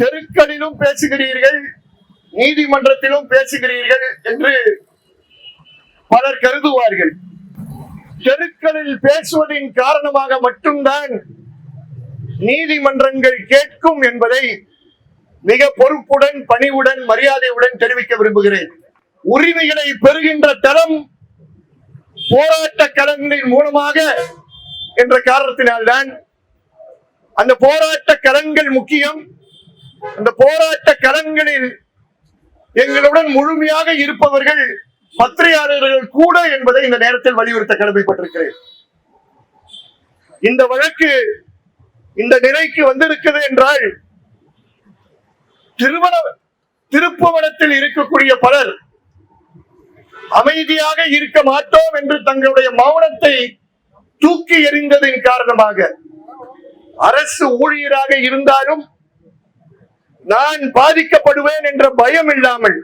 தெருக்களிலும் பேசுகிறீர்கள் நீதிமன்றத்திலும் பேசுகிறீர்கள் என்று பலர் கருதுவார்கள். தெருக்களில் பேசுவதின் காரணமாக மட்டும்தான் நீதிமன்றங்கள் கேட்கும் என்பதை மிக பொறுப்புடன் பணிவுடன் மரியாதையுடன் தெரிவிக்க விரும்புகிறேன். உரிமைகளை பெறுகின்ற தளம் போராட்ட களங்களின் மூலமாக என்ற காரணத்தினால்தான் அந்த போராட்ட களங்கள் முக்கியம். அந்த போராட்ட களங்களில் எங்களுடன் முழுமையாக இருப்பவர்கள் பத்திரிகையாளர்கள் கூட என்பதை இந்த நேரத்தில் வலியுறுத்த கடமைப்பட்டிருக்கிறேன். இந்த வழக்கு இந்த நிலைக்கு வந்திருக்கிறது என்றால் திருமண திருப்புவனத்தில் இருக்கக்கூடிய பலர் அமைதியாக இருக்க மாட்டோம் என்று தங்களுடைய மௌனத்தை தூக்கி எறிந்ததின் காரணமாக அரசு ஊழியராக இருந்தாலும் நான் பாதிக்கப்படுவேன் என்ற பயம் இல்லாமல்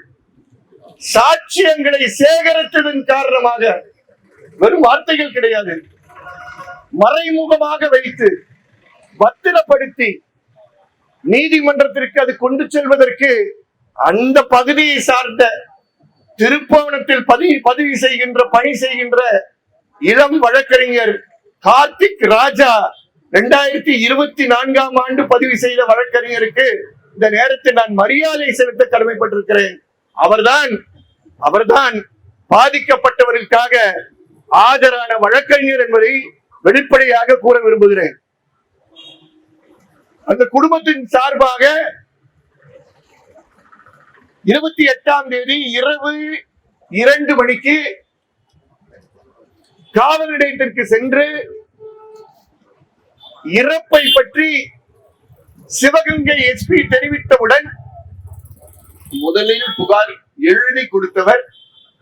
சாட்சியங்களை சேகரித்ததன் காரணமாக வெறும் வார்த்தைகள் கிடையாது. மறைமுகமாக வைத்து பத்திரப்படுத்தி நீதிமன்றத்திற்கு அது கொண்டு செல்வதற்கு அந்த பகுதியை சார்ந்த திருப்பவனத்தில் பதிவு பதிவு செய்கின்ற பணி செய்கின்ற இளம் வழக்கறிஞர் கார்த்திக் ராஜா இரண்டாயிரத்தி இருபத்தி நான்காம் ஆண்டு பதிவு செய்த வழக்கறிஞருக்கு இந்த நேரத்தில் நான் மரியாதை செலுத்த கடமைப்பட்டிருக்கிறேன். அவர்தான் அவர்தான் பாதிக்கப்பட்டவர்களுக்காக ஆஜரான வழக்கறிஞர் என்பதை வெளிப்படையாக கூற விரும்புகிறேன். அந்த குடும்பத்தின் சார்பாக இருபத்தி எட்டாம் தேதி இரவு இரண்டு மணிக்கு காவல் நிலையத்திற்கு சென்று இறப்பை பற்றி சிவகங்கை எஸ்பி தெரிவித்தவுடன் முதலில் புகார் எழுதி கொடுத்தவர்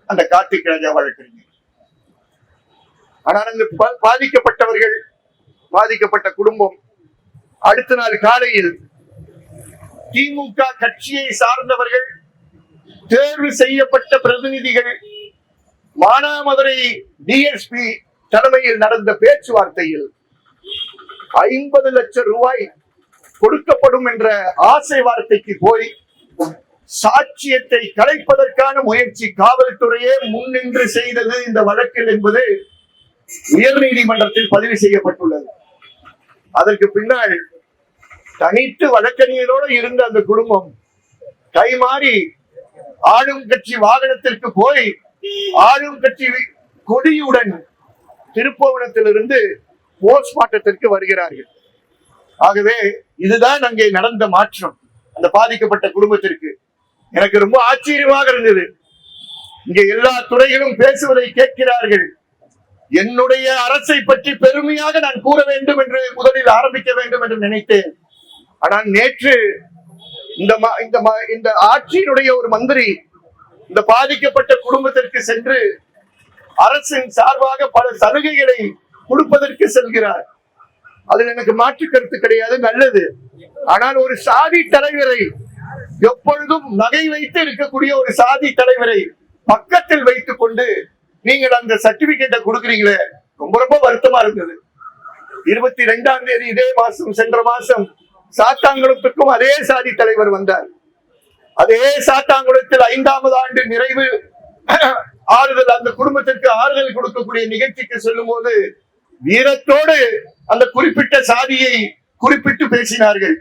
அந்த கார்த்திக் ராஜா வழக்கறிஞர். ஆனால் அங்கு பாதிக்கப்பட்டவர்கள் பாதிக்கப்பட்ட குடும்பம் அடுத்த நாள் காலையில் திமுக கட்சியை சார்ந்தவர்கள் தேர்வு செய்யப்பட்ட பிரதிநிதிகள் மானாமதுரை டிஎஸ்பி தலைமையில் நடந்த பேச்சுவார்த்தையில் ஐம்பது லட்சம் ரூபாய் கொடுக்கப்படும் என்ற ஆசை வார்த்தைக்கு போய் சாட்சியத்தை கலைப்பதற்கான முயற்சி காவல்துறையே முன்னின்று செய்தது இந்த வழக்கில் என்பது உயர் நீதிமன்றத்தில் பதிவு செய்யப்பட்டுள்ளது. அதற்கு பின்னால் தனித்து வழக்கறிஞரோடு இருந்த அந்த குடும்பம் கைமாறி ஆளும் கட்சி வாகனத்திற்கு போய் ஆளும் கட்சி கொடியுடன் திருப்பவனத்திலிருந்து போஸ்ட்மார்ட்டத்திற்கு வருகிறார்கள். ஆகவே இதுதான் அங்கே நடந்த மாற்றம். அந்த பாதிக்கப்பட்ட குடும்பத்திற்கு. எனக்கு ரொம்ப ஆச்சரியமாக இருந்தது. இங்கே எல்லா துறைகளும் பேசுவதை கேட்கிறார்கள். என்னுடைய அரசை பற்றி பெருமையாக நான் கூற வேண்டும் என்று முதலில் ஆரம்பிக்க வேண்டும் என்று நினைத்தேன். ஆனால் நேற்று இந்த ம- இந்த ம- இந்த ஆட்சியினுடைய ஒரு மந்திரி இந்த பாதிக்கப்பட்ட குடும்பத்திற்கு சென்று அரசின் சார்பாக பல சலுகைகளை கொடுப்பதற்கு செல்கிறார். அதில் எனக்கு மாற்று கருத்து கிடையாது நல்லது. ஆனால் ஒரு சாதி தலைவரை எப்பொழுதும் நகை வைத்து இருக்கக்கூடிய ஒரு சாதி தலைவரை பக்கத்தில் வைத்துக் கொண்டு நீங்கள் அந்த சர்டிபிகேட்டை கொடுக்குறீங்களே ரொம்ப ரொம்ப வருத்தமா இருந்தது. இருபத்தி ரெண்டாம் தேதி இதே மாசம் சென்ற மாசம் சாத்தாங்குளத்துக்கும் அதே சாதி தலைவர் வந்தார். அதே சாத்தாங்குளத்தில் ஐந்தாவது ஆண்டு நிறைவு ஆறுதல் அந்த குடும்பத்திற்கு ஆறுதல் கொடுக்கக்கூடிய நிகழ்ச்சிக்கு செல்லும் போது வீரத்தோடு அந்த குறிப்பிட்ட சாதியை குறிப்பிட்டு பேசினார்கள்.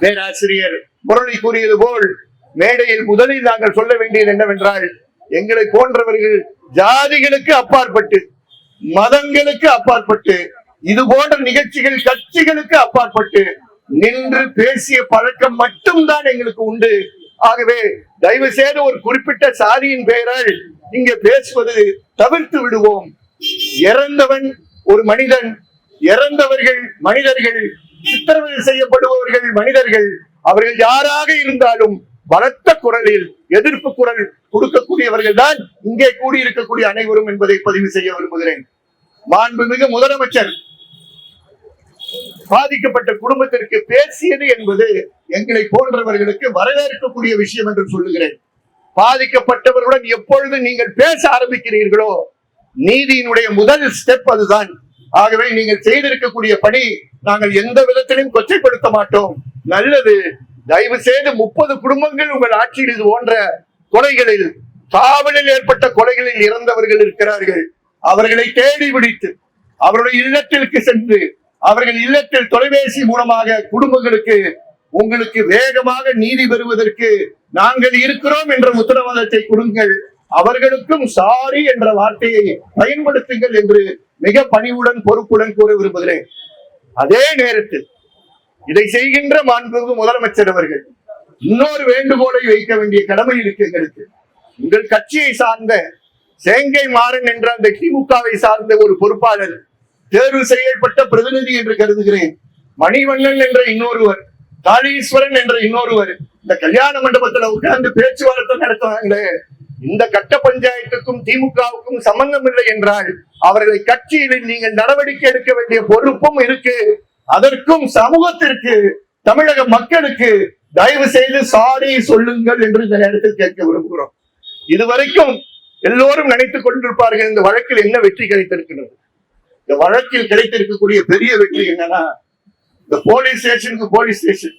பேராசிரியர் முரளி கூறியது போல் மேடையில் முதலில் நாங்கள் சொல்ல வேண்டியது என்னவென்றால் எங்களை போன்றவர்கள் ஜாதிகளுக்கு அப்பாற்பட்டு மதங்களுக்கு அப்பாற்பட்டு இது போன்ற நிகழ்ச்சிகள் கட்சிகளுக்கு அப்பாற்பட்டு நின்று பேசிய பழக்கம் மட்டும்தான் எங்களுக்கு உண்டு. ஆகவே தயவு செய்து ஒரு குறிப்பிட்ட சாதியின் பெயரால் இங்கே பேசுவது தவிர்த்து விடுவோம். இறந்தவன் ஒரு மனிதன் இறந்தவர்கள் மனிதர்கள் சித்திரவதை செய்யப்படுபவர்கள் மனிதர்கள் அவர்கள் யாராக இருந்தாலும் பலத்த குரலில் எதிர்ப்பு குரல் கொடுக்கக்கூடியவர்கள் தான் இங்கே கூடியிருக்கக்கூடிய அனைவரும் என்பதை பதிவு செய்ய விரும்புகிறேன். மாண்புமிகு முதலமைச்சர் பாதிக்கப்பட்ட குடும்பத்திற்கு பேசியது என்பது எங்களை போன்றவர்களுக்கு வரவேற்கக்கூடிய விஷயம் என்று சொல்லுகிறேன். பாதிக்கப்பட்டவர்களுடன் எப்பொழுது நீங்கள் பேச ஆரம்பிக்கிறீர்களோ நீதியினுடைய முதல் ஸ்டெப் அதுதான். ஆகவே நீங்கள் செய்திருக்கக்கூடிய பணி நாங்கள் எந்த விதத்திலும் கொச்சைப்படுத்த மாட்டோம். நல்லது. தயவு செய்து முப்பது குடும்பங்கள் உங்கள் ஆட்சியில் இது போன்ற கொலைகளில் காவலில் ஏற்பட்ட கொலைகளில் இறந்தவர்கள் இருக்கிறார்கள். அவர்களை தேடி பிடித்து அவருடைய இல்லத்திற்கு சென்று அவர்கள் இல்லத்தில் தொலைபேசி மூலமாக குடும்பங்களுக்கு உங்களுக்கு வேகமாக நீதி பெறுவதற்கு நாங்கள் இருக்கிறோம் என்ற உத்தரவாதத்தை கொடுங்கள். அவர்களுக்கும் சாரி என்ற வார்த்தையை பயன்படுத்துங்கள் என்று மிக பணிவுடன் பொறுப்புடன் கூற விரும்புகிறேன். அதே நேரத்தில் இதை செய்கின்ற மாண்புமிகு முதலமைச்சர் அவர்கள் இன்னொரு வேண்டுகோளை வைக்க வேண்டிய கடமை இருக்கு எங்களுக்கு. உங்கள் கட்சியை சார்ந்த சேங்கை மாறன் என்ற அந்த திமுகவை சார்ந்த ஒரு பொறுப்பாளர் தேர்வு செய்யப்பட்ட பிரதிநிதி என்று கருதுகிறேன். மணிவண்ணன் என்ற இன்னொருவர் காளீஸ்வரன் என்ற இன்னொருவர் இந்த கல்யாண மண்டபத்துல உட்கார்ந்து பேச்சுவார்த்தை நடத்துவாங்களே இந்த கட்ட பஞ்சாயத்துக்கும் திமுகவுக்கும் சம்பந்தம் இல்லை என்றால் அவர்களை கட்சியில் நீங்கள் நடவடிக்கை எடுக்க வேண்டிய பொறுப்பும் இருக்கு. அதற்கும் சமூகத்திற்கு தமிழக மக்களுக்கு தயவு செய்து சாரி சொல்லுங்கள் என்று இந்த நேரத்தில் கேட்க விரும்புகிறோம். இதுவரைக்கும் எல்லோரும் நினைத்துக் கொண்டிருப்பார்கள் இந்த வழக்கில் என்ன வெற்றி கிடைத்திருக்கிறது. இந்த வழக்கில் கிடைத்திருக்கக்கூடிய பெரிய வெற்றி என்னன்னா இந்த போலீஸ் ஸ்டேஷனுக்கு போலீஸ் ஸ்டேஷன்.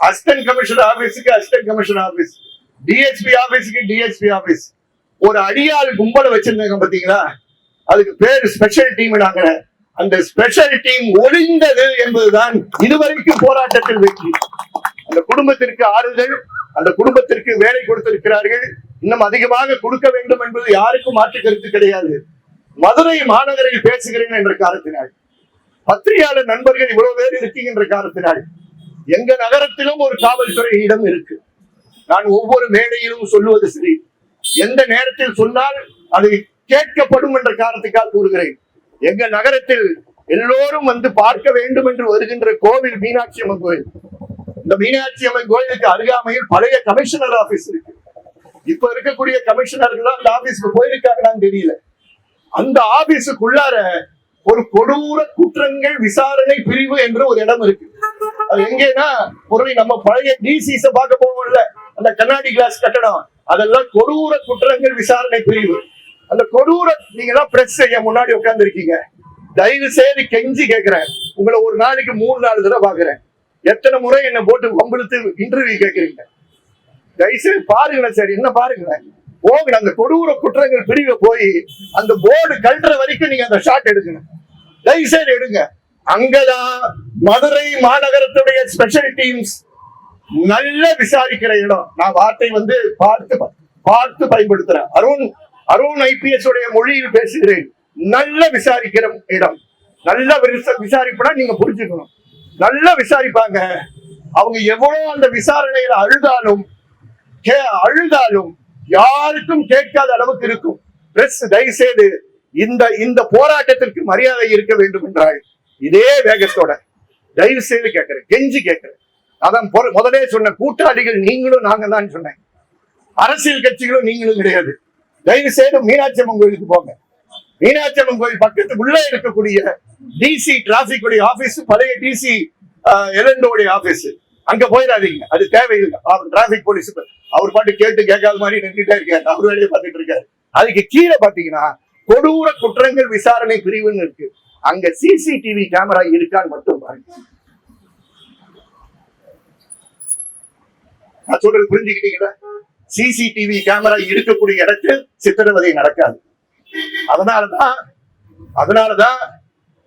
அசிஸ்டன்ட் கமிஷனர் ஆபீஸுக்கு அசிஸ்டன்ட் கமிஷனர் ஆபீஸ். டிஎஸ்பி ஆபீஸ்க்கு டிஎஸ்பி ஆபீஸ் ஒரு அடியாள் கும்பலை வச்சிருந்தாங்க பாத்தீங்களா? அதுக்கு பேர் ஸ்பெஷல் டீம் அந்த ஸ்பெஷல் டீம் ஒளிந்தது என்பதுதான் இதுவரைக்கும் போராட்டத்தில் வெற்றி. அந்த குடும்பத்திற்கு ஆறுதல் அந்த குடும்பத்திற்கு வேலை கொடுத்திருக்கிறார்கள். இன்னும் அதிகமாக கொடுக்க வேண்டும் என்பது யாருக்கும் மாற்று கருத்து கிடையாது. மதுரை மாநகரில் பேசுகிறேன் என்ற காரணத்தினால். பத்திரிகையாளர் நண்பர்கள் இவ்வளவு பேர் இருக்கின்ற காரணத்தினால். எங்க நகரத்திலும் ஒரு காவல்துறை இடம் இருக்கு. நான் ஒவ்வொரு மேடையிலும் சொல்லுவது சரி. எந்த நேரத்தில் சொன்னால் அது கேட்கப்படும் என்ற காரணத்துக்காக கூறுகிறேன். எங்க நகரத்தில் எல்லோரும் வந்து பார்க்க வேண்டும் என்று வருகின்ற கோவில் மீனாட்சி அம்மன் கோயில். இந்த மீனாட்சி அம்மன் கோயிலுக்கு அருகாமையில் பழைய கமிஷனர் ஆபீஸ் இருக்கு. இப்ப இருக்கக்கூடிய கமிஷனர்கள் அந்த ஆபீஸ்க்கு போயிருக்காங்கன்னு தெரியல. அந்த ஆபீஸுக்குள்ளார ஒரு கொடூர குற்றங்கள் விசாரணை பிரிவு என்ற ஒரு இடம் இருக்கு. அது எங்கன்னா பொருளை நம்ம பழைய டிசிஸ பார்க்க போவோம்ல. அந்த கண்ணாடி கிளாஸ் கட்டடம் அதெல்லாம் கொடூர குற்றங்கள் விசாரணை பிரிவு. அந்த கொடூர நீங்க எல்லாம் பிரஸ் செய்ய முன்னாடி உட்கார்ந்து இருக்கீங்க தயவு செய்து கெஞ்சி கேட்கிறேன் உங்களை ஒரு நாளைக்கு மூணு நாலு தடவை பாக்குறேன். எத்தனை முறை என்ன போட்டு வம்பிழுத்து இன்டர்வியூ கேட்கறீங்க தயவுசெய்து பாருங்களேன் சார் என்ன பாருங்களேன். போகணும் அந்த கொடூர குற்றங்கள் பிரிவு போய் அந்த போர்டு கழட்டுற வரைக்கும் நீங்க அந்த ஷாட் எடுக்கணும். தயவுசெய்து எடுங்க. அங்கதான் மதுரை மாநகரத்துடைய ஸ்பெஷல் டீம்ஸ் நல்ல விசாரிக்கிற இடம். நான் வார்த்தை வந்து பார்த்து பார்த்து பயன்படுத்துறேன். அருண் அருண் ஐபிஎஸ் உடைய மொழியில் பேசுகிறேன். நல்ல விசாரிக்கிற இடம். நல்ல விசாரிப்புனா நீங்க புரிஞ்சுக்கணும். நல்லா விசாரிப்பாங்க. அவங்க எவ்வளவு அந்த விசாரணையில அழுதாலும் கே- அழுதாலும் யாருக்கும் கேட்காத அளவுக்கு இருக்கும். பிரஸ் தயவுசெய்து இந்த இந்த போராட்டத்திற்கு மரியாதை இருக்க வேண்டும் என்றால் இதே வேகத்தோட தயவு செய்து கேட்கிறேன். கெஞ்சி கேட்கிறேன். அதான் முதலே சொன்ன கூட்டாளிகள் நீங்களும் நாங்க தான் சொன்னேன். அரசியல் கட்சிகளும் நீங்களும் கிடையாது. தயவு செய்து மீனாட்சி அம்மன் கோயிலுக்கு போங்க. மீனாட்சி அம்மன் கோயில் பக்கத்துக்குள்ள இருக்கக்கூடிய டிசி டிராபிக் உடைய ஆபீஸ் பழைய டிசி எலண்டோடைய ஆபீஸ். அங்க போயிடாதீங்க. அது தேவையில்லை. அவர் டிராபிக் போலீஸ் அவர் பாட்டு கேட்டு கேட்காத மாதிரி நின்றுட்டே இருக்காரு. அவர் வேலையை பார்த்துட்டு இருக்காரு. அதுக்கு கீழே பாத்தீங்கன்னா கொடூர குற்றங்கள் விசாரணை பிரிவுன்னு இருக்கு. அங்க சிசிடிவி கேமரா இருக்கான்னு மட்டும் பாருங்க. நான் சொல்றது புரிஞ்சுக்கிட்டீங்களா? சிசிடிவி கேமரா இருக்கக்கூடிய இடத்தில் சித்திரவதை நடக்காது. அதனாலதான் அதனாலதான்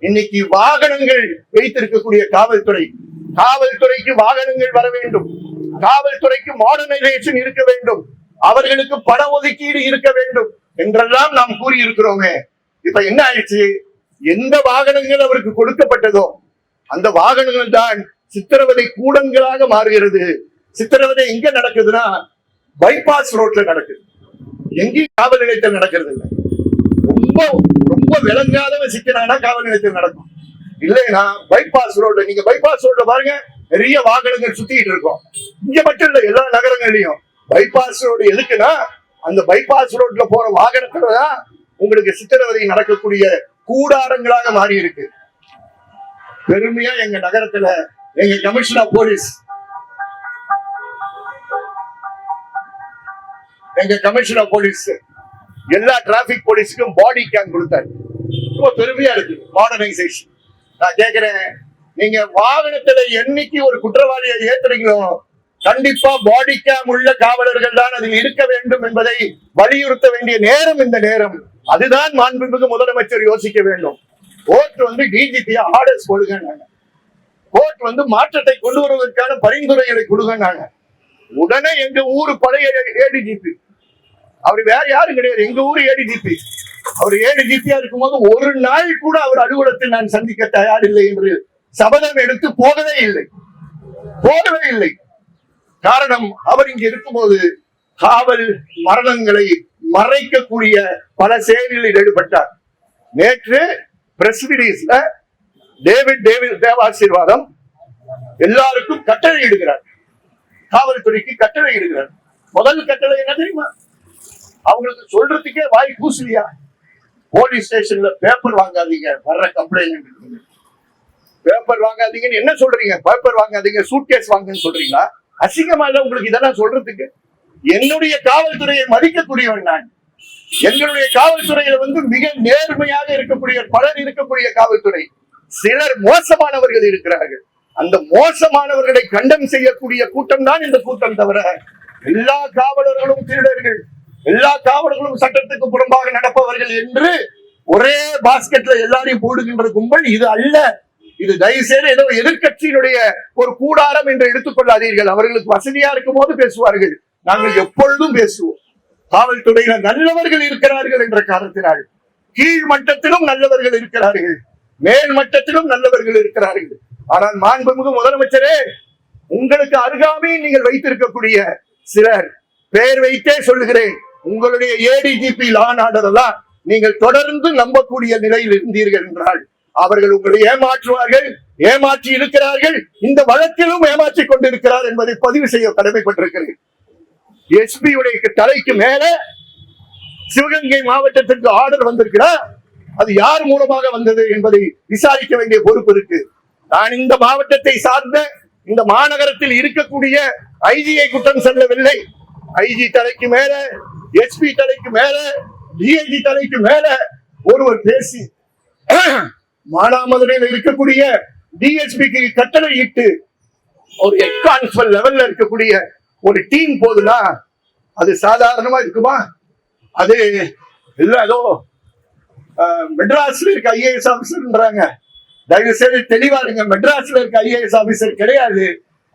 இன்னைக்கு வாகனங்கள் வைத்திருக்கக்கூடிய காவல்துறை காவல்துறைக்கு வாகனங்கள் வர வேண்டும். காவல்துறைக்கு மாடர்னைசேஷன் இருக்க வேண்டும். அவர்களுக்கு பண ஒதுக்கீடு இருக்க வேண்டும் என்றெல்லாம் நாம் கூறியிருக்கிறோமே. இப்ப என்ன ஆயிடுச்சு? எந்த வாகனங்கள் அவருக்கு கொடுக்கப்பட்டதோ அந்த வாகனங்கள் தான் சித்திரவதை கூடங்களாக மாறுகிறது. சித்திரவதை எங்க நடக்குதுன்னா பைபாஸ் ரோட்ல நடக்குது. எங்கேயும் காவல் நிலையத்தில் நடக்கிறது இல்லை. ரொம்ப ரொம்ப விளங்காதவன் சிக்கிறானா காவல் நிலையத்தில் நடக்கும். இல்லைன்னா பைபாஸ் ரோட்ல நீங்க பைபாஸ் ரோட்ல பாருங்க நிறைய வாகனங்கள் சுத்திட்டு இருக்கும். இங்க மட்டும் இல்ல எல்லா நகரங்கள்லயும். பைபாஸ் ரோடு எதுக்குன்னா அந்த பைபாஸ் ரோட்ல போற வாகனத்துல தான் உங்களுக்கு சித்திரவதை நடக்கக்கூடிய கூடாரங்களாக மாறி இருக்கு பெருமையா எங்க நகரத்துல எங்க கமிஷனர் போலீஸ் எங்க கமிஷனர் போலீஸ் எல்லா டிராபிக் போலீஸுக்கும் பாடி கேம் கொடுத்தாரு. ரொம்ப பெருமையா இருக்கு மாடர்னைசேஷன் நான் கேக்குறேன் நீங்க வாகனத்துல என்னைக்கு ஒரு குற்றவாளியை ஏத்துறீங்களோ கண்டிப்பா பாடி கேம் உள்ள காவலர்கள் தான் அதில் இருக்க வேண்டும் என்பதை வலியுறுத்த வேண்டிய நேரம் இந்த நேரம். அதுதான் மாண்புமிகு முதலமைச்சர் யோசிக்க வேண்டும். கோர்ட் வந்து டிஜிபி ஆர்டர்ஸ் கொடுங்க கோர்ட் வந்து மாற்றத்தை கொண்டு வருவதற்கான பரிந்துரைகளை கொடுங்க உடனே எங்க ஊரு பழைய ஏடிஜிபி அவர் வேற யாரும் கிடையாது. எங்க ஊரு ஏடிஜிபி அவர் ஏடிஜிபியா இருக்கும்போது ஒரு நாள் கூட அவர் அலுவலகத்தில் நான் சந்திக்க தயாரில்லை என்று சபதம் எடுத்து போகவே இல்லை. போகவே இல்லை. காரணம் அவர் இங்க இருக்கும்போது காவல் மரணங்களை மறைக்கக்கூடிய பல செயல்களில் ஈடுபட்டார். நேற்று பிரஸ் ரிலீஸ்ல டேவிட் டேவிட் தேவாசீர்வாதம் எல்லாருக்கும் கட்டளை இடுகிறார். காவல்துறைக்கு கட்டளை இடுகிறார். முதல் கட்டளை என்ன தெரியுமா? அவங்களுக்கு சொல்றதுக்கே வாய் கூசலியா போலீஸ் ஸ்டேஷன்ல பேப்பர் வாங்காதீங்க வர்ற கம்ப்ளைண்ட் பேப்பர் வாங்காதீங்கன்னு என்ன சொல்றீங்க? பேப்பர் வாங்காதீங்க சூட்கேஸ் வாங்குன்னு சொல்றீங்களா? அசிங்கமா இல்ல உங்களுக்கு இதெல்லாம் சொல்றதுக்கு? என்னுடைய காவல்துறையை மதிக்கக்கூடியவன் நான். எங்களுடைய காவல்துறையில வந்து மிக நேர்மையாக இருக்கக்கூடிய பலர் இருக்கக்கூடிய காவல்துறை. சிலர் மோசமானவர்கள் இருக்கிறார்கள். அந்த மோசமானவர்களை கண்டம் செய்யக்கூடிய கூட்டம் தான் இந்த கூட்டம் தவிர எல்லா காவலர்களும் திருடர்கள். எல்லா காவலர்களும் சட்டத்துக்கு புறம்பாக நடப்பவர்கள் என்று ஒரே பாஸ்கெட்ல எல்லாரையும் போடுகின்ற கும்பல் இது அல்ல. இது தயவுசெய்து ஏதோ எதிர்க்கட்சியினுடைய ஒரு கூடாரம் என்று எடுத்துக்கொள்ளாதீர்கள். அவர்களுக்கு வசதியா இருக்கும் போது பேசுவார்கள். நாங்கள் எப்பொழுதும் பேசுவோம். காவல்துறையில நல்லவர்கள் இருக்கிறார்கள் என்ற காரணத்தினால் கீழ் மட்டத்திலும் நல்லவர்கள் இருக்கிறார்கள் மேல் மட்டத்திலும் நல்லவர்கள் இருக்கிறார்கள். ஆனால் மாண்புமிகு முதலமைச்சரே உங்களுக்கு அருகாமையில் நீங்கள் வைத்திருக்கக்கூடிய சிலர் பெயர் வைத்தே சொல்லுகிறேன். உங்களுடைய ஏடிஜிபி லான் ஆர்டர் எல்லாம் நீங்கள் தொடர்ந்து நம்பக்கூடிய நிலையில் இருந்தீர்கள் என்றால் அவர்கள் உங்களை ஏமாற்றுவார்கள் ஏமாற்றி இருக்கிறார்கள் இந்த வழக்கிலும் ஏமாற்றி கொண்டிருக்கிறார் என்பதை பதிவு செய்ய கடமைப்பட்டிருக்கிறேன். எஸ்பி உடைய தலைக்கு மேல சிவகங்கை மாவட்டத்திற்கு ஆர்டர் வந்திருக்கிறார் அது யார் மூலமாக வந்தது என்பதை விசாரிக்க வேண்டிய பொறுப்பு இருக்கு. நான் இந்த மாவட்டத்தை சார்ந்த இந்த மாநகரத்தில் இருக்கக்கூடிய ஐஜியை குற்றம் சொல்லவில்லை. ஐஜி தலைக்கு மேல எஸ்பி தலைக்கு மேல டிஐஜி தலைக்கு மேல ஒருவர் பேசி மானாமதுரையில் இருக்கக்கூடிய டிஎஸ்பிக்கு கட்டளை இட்டு ஒரு ஹெட் கான்ஸ்டபிள் லெவல்ல இருக்கக்கூடிய ஒரு டீம் போதுனா அது சாதாரணமா இருக்குமா? அது இல்ல ஏதோ மெட்ராஸ்ல இருக்க ஐஏஎஸ் ஆபீசர்ன்றாங்க தயவு செய்து தெளிவா இருங்க மெட்ராஸ்ல இருக்க ஐஏஎஸ் ஆபீசர் கிடையாது.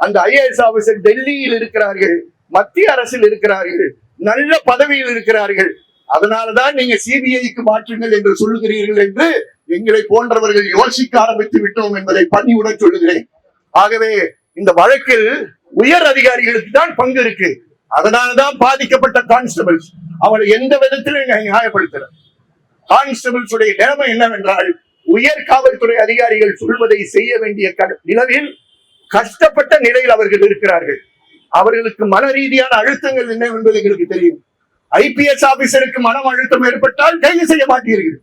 அந்த ஐஏஎஸ் ஆபீசர் டெல்லியில் இருக்கிறார்கள் மத்திய அரசில் இருக்கிறார்கள். நல்ல பதவியில் இருக்கிறார்கள். அதனாலதான் நீங்க சிபிஐக்கு மாற்றுங்கள் என்று சொல்லுகிறீர்கள் என்று எங்களை போன்றவர்கள் யோசிக்க ஆரம்பித்து விட்டோம் என்பதை பணியுடன் சொல்லுகிறேன். ஆகவே இந்த வழக்கில் உயர் அதிகாரிகளுக்கு தான் பங்கு இருக்கு. அதனாலதான் பாதிக்கப்பட்ட கான்ஸ்டபிள்ஸ். அவளை எந்த விதத்திலும் நான் நியாயப்படுத்தல. கான்ஸ்டபிள்ஸ் உடைய நிலைமை என்னவென்றால் உயர் காவல்துறை அதிகாரிகள் சொல்வதை செய்ய வேண்டிய நிலவில் கஷ்டப்பட்ட நிலையில் அவர்கள் இருக்கிறார்கள். அவர்களுக்கு மன ரீதியான அழுத்தங்கள் என்ன என்பது எங்களுக்கு தெரியும். ஐபிஎஸ் ஆபீசருக்கு மனம் அழுத்தம் ஏற்பட்டால் கைது செய்ய மாட்டீர்கள்.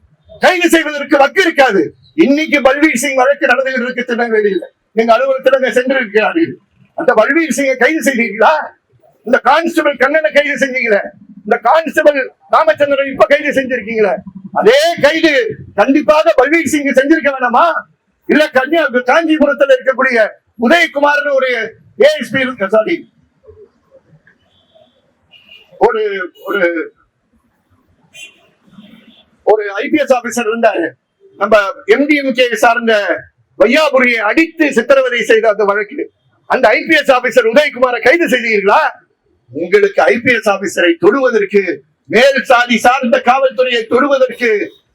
கைது செய்வதற்கு வக்கு இருக்காது. இன்னைக்கு பல்வீர் சிங் வழக்கு நடந்துகிட்டு இருக்கு திருநெல்வேலியில் எங்க அலுவலகத்தில் சென்றிருக்கிறார்கள். அந்த பல்வீர் சிங்கை கைது செய்தீர்களா? இந்த கான்ஸ்டபிள் கண்ணனை கைது செஞ்சீங்களே? இந்த கான்ஸ்டபிள் ராமச்சந்திரன் இப்ப கைது செஞ்சிருக்கீங்களே? அதே கைது கண்டிப்பாக பல்வீர் சிங் செஞ்சிருக்க வேணாமா? இல்ல கன்னியா காஞ்சிபுரத்துல இருக்கக்கூடிய உதயகுமார்னு ஒரு ஏஎஸ்பி சாரி ஒரு ஒரு ஒரு ஐபிஎஸ் ஆபீசர் இருந்தாரு. நம்ம எம்டிஎம்கே சார்ந்த வையாபுரியை அடித்து சித்திரவதை செய்த அந்த வழக்கு. அந்த ஐபிஎஸ் ஆபீசர் உதயகுமாரை கைது செய்தீர்களா? உங்களுக்கு ஐபிஎஸ் ஆபீசரை தொடுவதற்கு மேல் சாதி சார்ந்த காவல்துறையை தொடுவதற்கு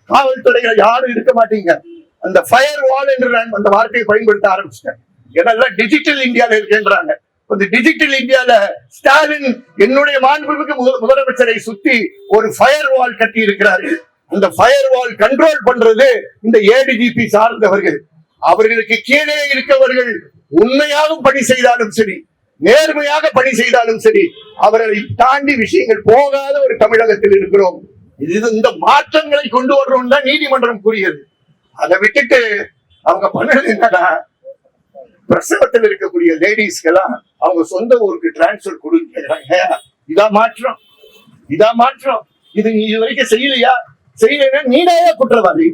காவல்துறையில யாரும் இருக்க மாட்டீங்க. அந்த ஃபயர் வால் என்று நான் அந்த வார்த்தையை பயன்படுத்த ஆரம்பிச்சிட்டேன். இதெல்லாம் டிஜிட்டல் இந்தியால இருக்கேன்றாங்க. இந்த டிஜிட்டல் இந்தியால ஸ்டாலின் என்னுடைய மாண்புமிகு முதலமைச்சரை சுத்தி ஒரு ஃபயர் வால் கட்டி இருக்கிறார்கள் அந்த ஃபயர் வால் கண்ட்ரோல் பண்றது இந்த ஏடிஜிபி சார்ந்தவர்கள். அவர்களுக்கு கீழே இருக்கவர்கள் உண்மையாக பணி செய்தாலும் சரி நேர்மையாக பணி செய்தாலும் சரி அவர்களை தாண்டி விஷயங்கள் போகாத ஒரு தமிழகத்தில் இருக்கிறோம். இது இந்த மாற்றங்களை கொண்டு வரணும் தான் நீதிமன்றம் கூறியது. அதை விட்டுட்டு அவங்க பண்ணது என்னன்னா பிரசவத்தில் இருக்கக்கூடிய லேடிஸ்க்கெல்லாம் அவங்க சொந்த ஊருக்கு டிரான்ஸ்பர் கொடுக்கிறாங்க. இதா மாற்றம். இதா மாற்றம். இது நீ இது வரைக்கும் செய்யலையா? செய்யலைன்னா நீடாயா குற்றவாளி?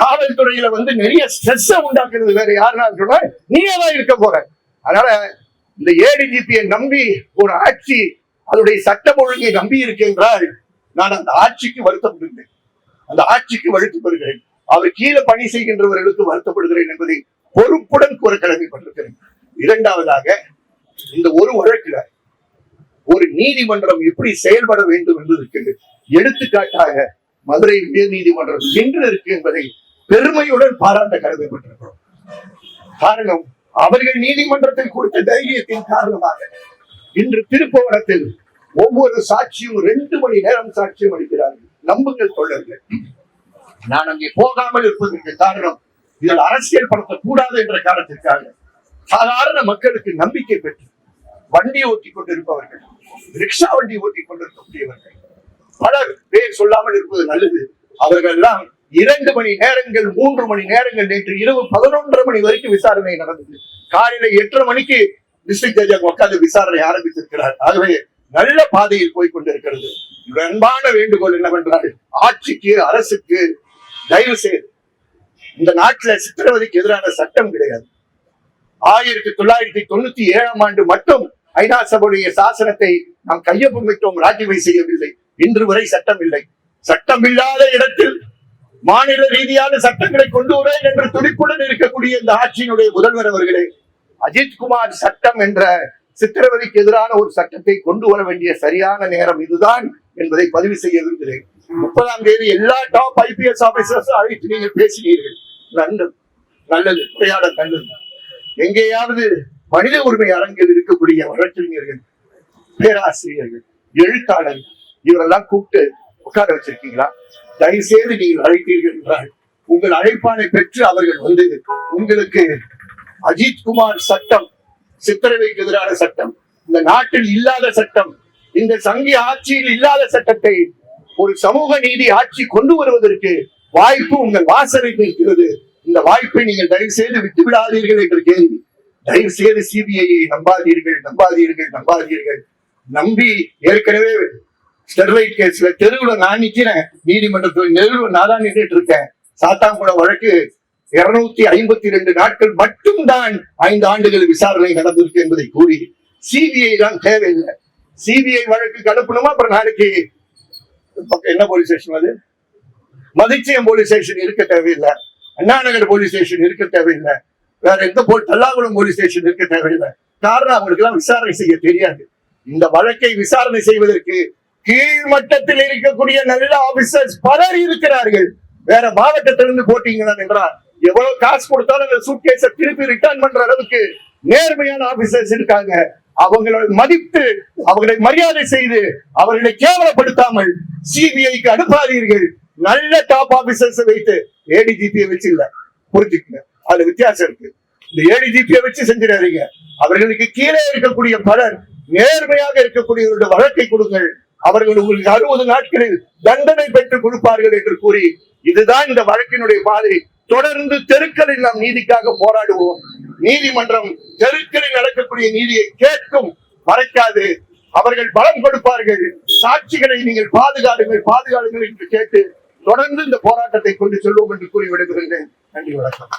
காவல்துறையில வந்து நிறைய ஸ்ட்ரெஸ் உண்டாக்குறது வேற யாருன்னா சொன்னா நீயே தான் இருக்க போற? அதனால இந்த ஏடிஜிபியை நம்பி ஒரு ஆட்சி அதனுடைய சட்டம் ஒழுங்கை நம்பி இருக்கின்றால் நான் அந்த ஆட்சிக்கு வருத்தப்படுகிறேன். அந்த ஆட்சிக்கு வருத்தப்படுகிறேன். அவர் கீழே பணி செய்கின்றவர்களுக்கு வருத்தப்படுகிறேன் என்பதை பொறுப்புடன் கூற கடமைப்பட்டிருக்கிறேன் இரண்டாவதாக இந்த ஒரு வழக்குல ஒரு நீதிமன்றம் எப்படி செயல்பட வேண்டும் என்பதற்கு எடுத்துக்காட்டாக மதுரை உயர் நீதிமன்றம் இன்று இருக்கு என்பதை பெருமையுடன் பாராட்ட கடமைப்பட்டிருக்கிறோம். காரணம் அவர்கள் நீதிமன்றத்தில் கொடுத்த தைரியத்தின் காரணமாக இன்று திருப்பவனத்தில் ஒவ்வொரு சாட்சியும் ரெண்டு மணி நேரம் சாட்சியம் அளிக்கிறார்கள். நம்புங்கள் தோழர்கள். நான் அங்கே போகாமல் இருப்பதற்கு காரணம் இதில் அரசியல் படுத்தக்கூடாது என்ற காரணத்திற்காக சாதாரண மக்களுக்கு நம்பிக்கை பெற்று வண்டி ஓட்டி கொண்டிருப்பவர்கள் ரிக்ஷா வண்டி ஓட்டி கொண்டிருக்கக்கூடியவர்கள் பலர் பேர் சொல்லாமல் இருப்பது நல்லது. அவர்கள் எல்லாம் இரண்டு மணி நேரங்கள் மூன்று மணி நேரங்கள் நேற்று இரவு பதினொன்றரை மணி வரைக்கும் விசாரணை நடந்தது. காலையில எட்டரை மணிக்கு டிஸ்ட்ரிக்ட் ஜட்ஜ் உட்கார்ந்து விசாரணை ஆரம்பித்திருக்கிறார். ஆகவே நல்ல பாதையில் போய் கொண்டிருக்கிறது. அன்பான வேண்டுகோள் என்னவென்றால் ஆட்சிக்கு அரசுக்கு தயவு செய்து இந்த நாட்டுல சித்திரவதைக்கு எதிரான சட்டம் கிடையாது. ஆயிரத்தி தொள்ளாயிரத்தி தொண்ணூத்தி ஏழாம் ஆண்டு மட்டும் ஐநா சபையுடைய சாசனத்தை நாம் கையொப்பமிட்டோம் ராஜிவை செய்யவில்லை. இன்று வரை சட்டம் இல்லை. சட்டம் இல்லாத இடத்தில் மாநில ரீதியான சட்டங்களை கொண்டு வரேன் என்று துடிப்புடன் இருக்கக்கூடிய இந்த ஆட்சியினுடைய முதல்வர் அவர்களே அஜித் குமார் சட்டம் என்ற சித்திரவதைக்கு எதிரான ஒரு சட்டத்தை கொண்டு வர வேண்டிய சரியான நேரம் இதுதான் என்பதை பதிவு செய்ய விரும்புகிறேன். முப்பதாம் தேதி எல்லா டாப் ஐபிஎஸ் ஆபீசர்ஸும் அழைத்து நீங்கள் பேசினீர்கள் நல்லது நல்லது உரையாட நல்லது எங்கேயாவது மனித உரிமை அரங்கில் இருக்கக்கூடிய வழக்கறிஞர்கள் பேராசிரியர்கள் எழுத்தாளர்கள் இவரெல்லாம் கூப்பிட்டு உட்கார வச்சிருக்கீங்களா? தயவு செய்து நீங்கள் அழைத்தீர்கள் என்றால் உங்கள் அழைப்பானை பெற்று அவர்கள் வந்து உங்களுக்கு அஜித் குமார் சட்டம் சித்திரவைக்கு எதிரான சட்டம் இந்த நாட்டில் இல்லாத சட்டம் இந்த சங்கி ஆட்சியில் இல்லாத சட்டத்தை ஒரு சமூக நீதி ஆட்சி கொண்டு வருவதற்கு வாய்ப்பு உங்கள் வாசலில் இருக்கிறது இந்த வாய்ப்பை நீங்கள் தயவு செய்து விட்டு விடாதீர்கள் என்று கேள்வி தயவு செய்து சிபிஐயை நம்பாதீர்கள் நம்பாதீர்கள் நம்பாதீர்கள். நம்பி ஏற்கனவே ஸ்டெர்லைட் கேஸ்ல தெருவுல நான் நிக்கிறேன். நீதிமன்றத்தில் தெருவுல நான் தான் நின்றுட்டு இருக்கேன். சாத்தாங்குளம் வழக்கு இருநூத்தி ஐம்பத்தி ரெண்டு நாட்கள் மட்டும்தான் ஐந்து ஆண்டுகள் விசாரணை நடந்திருக்கு என்பதை கூறி சிபிஐ தான் தேவையில்லை. சிபிஐ வழக்கு கலப்பணுமா? அப்புறம் நாளைக்கு என்ன போலீஸ் ஸ்டேஷன் அது? மதிச்சியம் போலீஸ் ஸ்டேஷன் இருக்க தேவையில்லை. அண்ணாநகர் போலீஸ் ஸ்டேஷன் இருக்க தேவையில்லை. வேற எந்த போல் தல்லாகுளம் போலீஸ் ஸ்டேஷன் இருக்க தேவையில்லை. காரணம் அவங்களுக்கு எல்லாம் விசாரணை செய்ய தெரியாது. இந்த வழக்கை விசாரணை செய்வதற்கு கீழ் மட்டத்தில் இருக்கக்கூடிய நல்ல ஆபிசர்ஸ் பலர் இருக்கிறார்கள். வேற மாவட்டத்திலிருந்து போட்டீங்கன்னா என்றால் எவ்வளவு காசு கொடுத்தாலும் அந்த சூட்கேஸ திருப்பி ரிட்டர்ன் பண்ற அளவுக்கு நேர்மையான ஆபீசர்ஸ் இருக்காங்க. அவங்களை மதித்து அவர்களை மரியாதை செய்து அவர்களை கேவலப்படுத்தாமல் சிபிஐக்கு அனுப்பாதீர்கள். நல்ல டாப் ஆபீசர்ஸ் வைத்து ஏடிஜிபியை வச்சு இல்ல புரிஞ்சுக்கங்க. அதுல வித்தியாசம் இருக்கு. இந்த ஏடிஜிபியை வச்சு செஞ்சிடாதீங்க. அவர்களுக்கு கீழே இருக்கக்கூடிய பலர் நேர்மையாக இருக்கக்கூடியவருடைய வழக்கை கொடுங்கள். அவர்கள் உங்களுக்கு அறுபது நாட்களில் தண்டனை பெற்றுக் கொடுப்பார்கள் என்று கூறி இதுதான் இந்த வழக்கினுடைய பாதை. தொடர்ந்து தெருக்களில் நாம் நீதிக்காக போராடுவோம். நீதிமன்றம் தெருக்களில் நடக்கக்கூடிய நீதியை கேட்கும் மறைக்காது. அவர்கள் பலம் கொடுப்பார்கள். சாட்சிகளை நீங்கள் பாதுகாடுங்கள் பாதுகாடுங்கள் என்று கேட்டு தொடர்ந்து இந்த போராட்டத்தை கொண்டு செல்வோம் என்று கூறி விடுகிறேன் நன்றி வணக்கம்.